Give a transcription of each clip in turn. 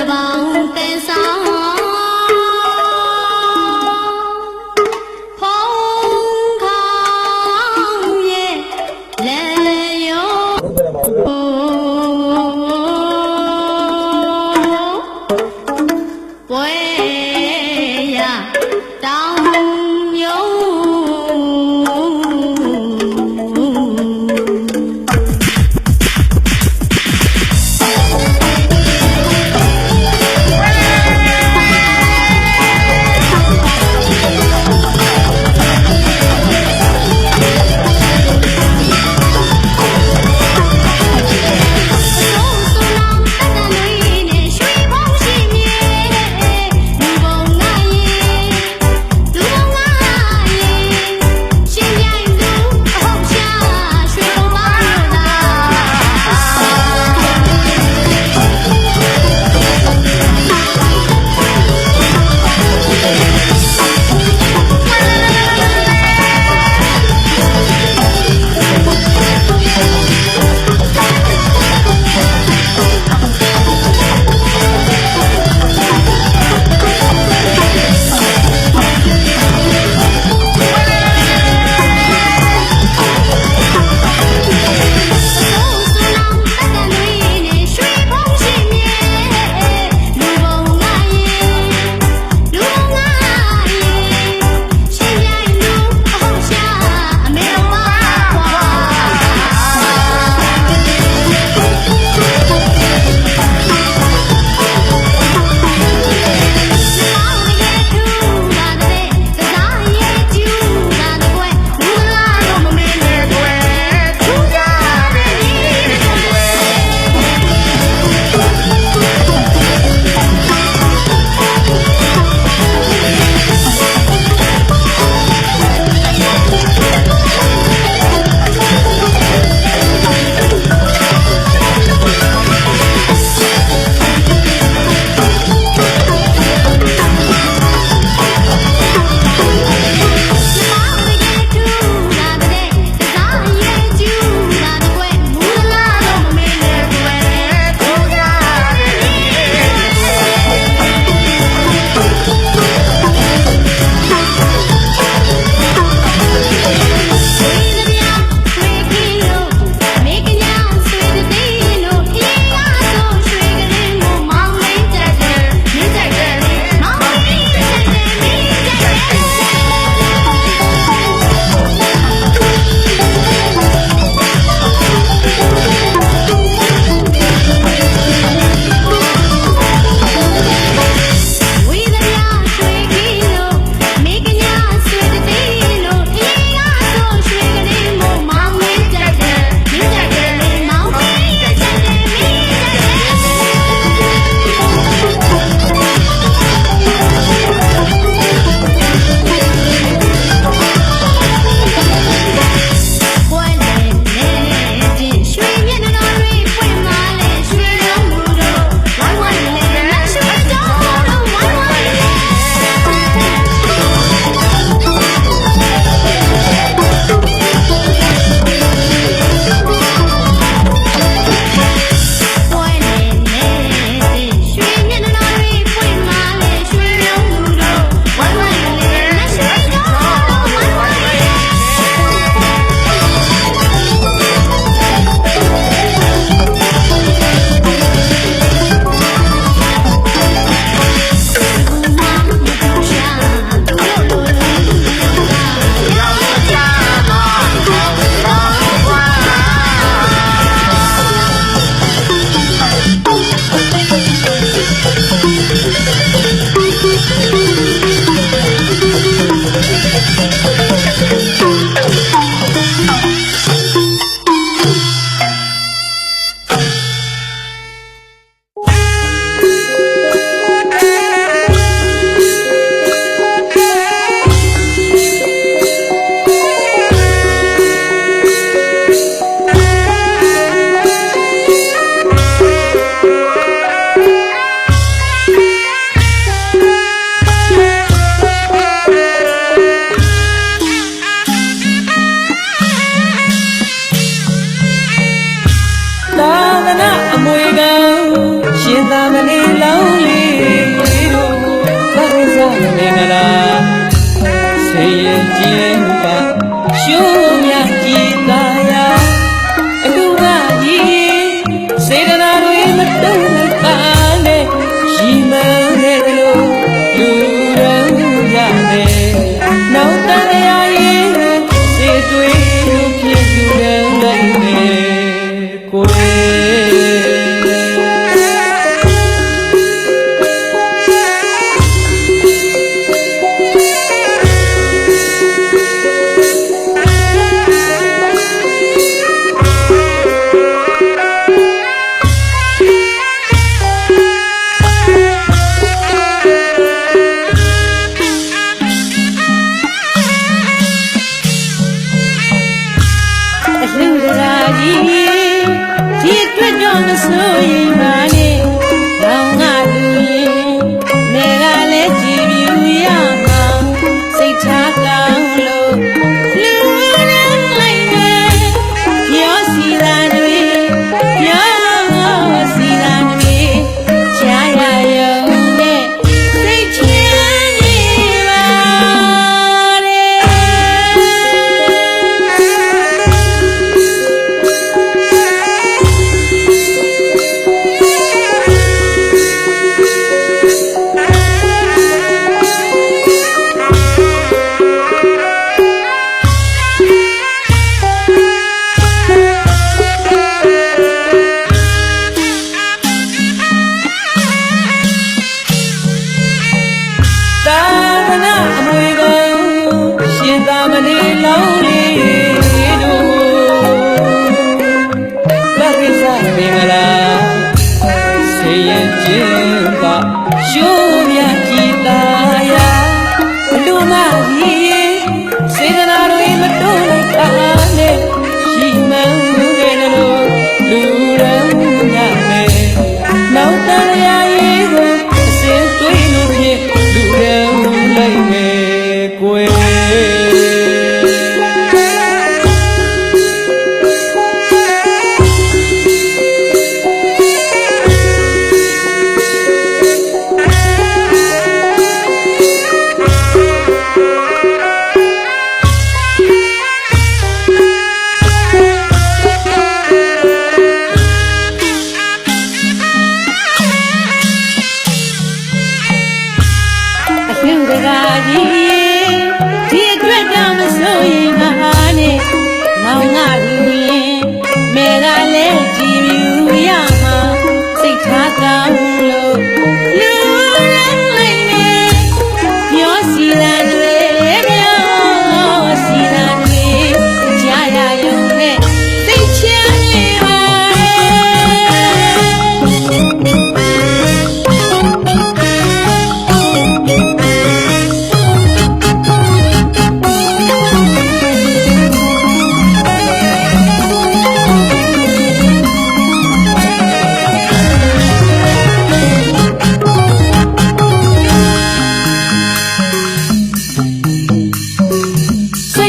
करवाऊं कैसा မင်္ဂလာဆေးရည်ကြီးပါရှု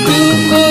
gringo.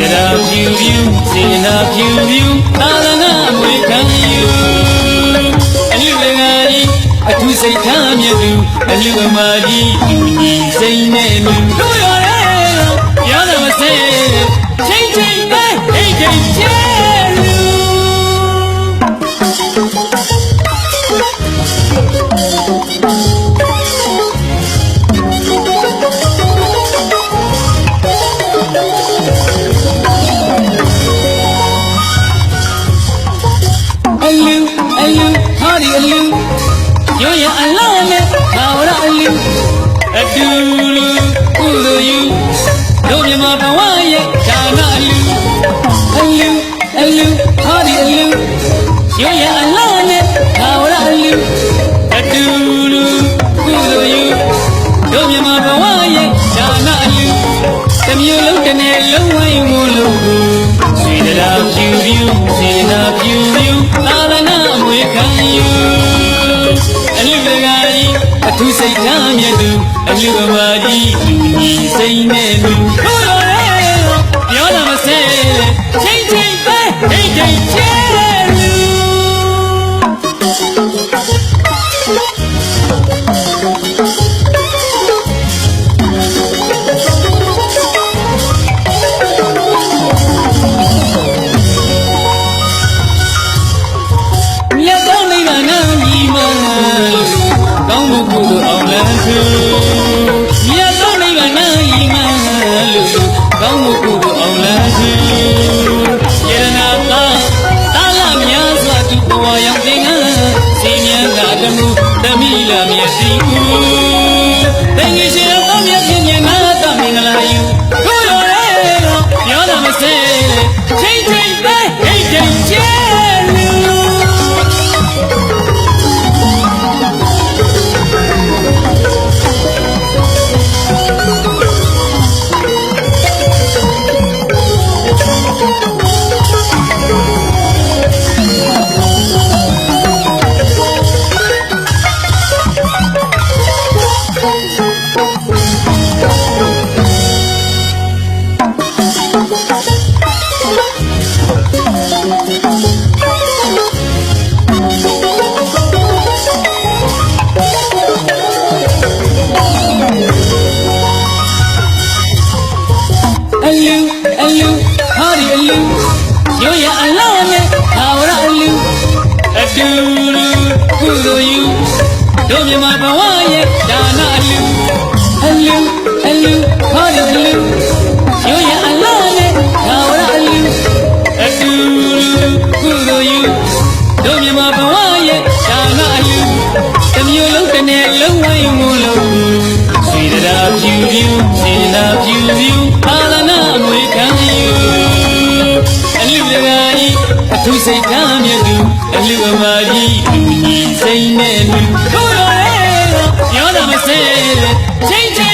ကရာဖြူဖြူစေနာဖြူဖြူသာသနာ့ဝေခံယူအလူလငါကြီးအထူးစိတ်ထားမြတ်သူအလူအမာကြီးသူကြီးစိတ်နဲ့လူတို့ရတဲ့ရသမစဲချိန်ချိန်ပဲအိတ်ချိန်ချိန် မြူလုံးတနေလုံးဝိုင်းမလို့ကိုစေတနာဖြူဖြူစေတနာဖြူဖြူသာသနာမွေခံယူအလူတကာကြီးအထူးစိတ်ထားမြတ်သူအလူကမာကြီးလူကြီးစိမ့်နဲ့လူကိုယ်တော်ရဲ့ပြောတာမဆဲချိန်ချိန်ပဲချိန်ချိန်ချဲ တန်ကြီးရှင်အောင်မြတ်ခြင်းမြတ်ငါသာမင်္ဂလာယူကိုရောရဲတော့ရောတာမစဲချိန် Oh. love you you အာလနာအမွေခံယူအလူလကာဤအထူးစိတ်ဓာတ်မြတ်သူအလူအမာကြီးလူကြီးစိမ့်နဲ့လူတို့ရဲရောတာမစဲချိန်ချ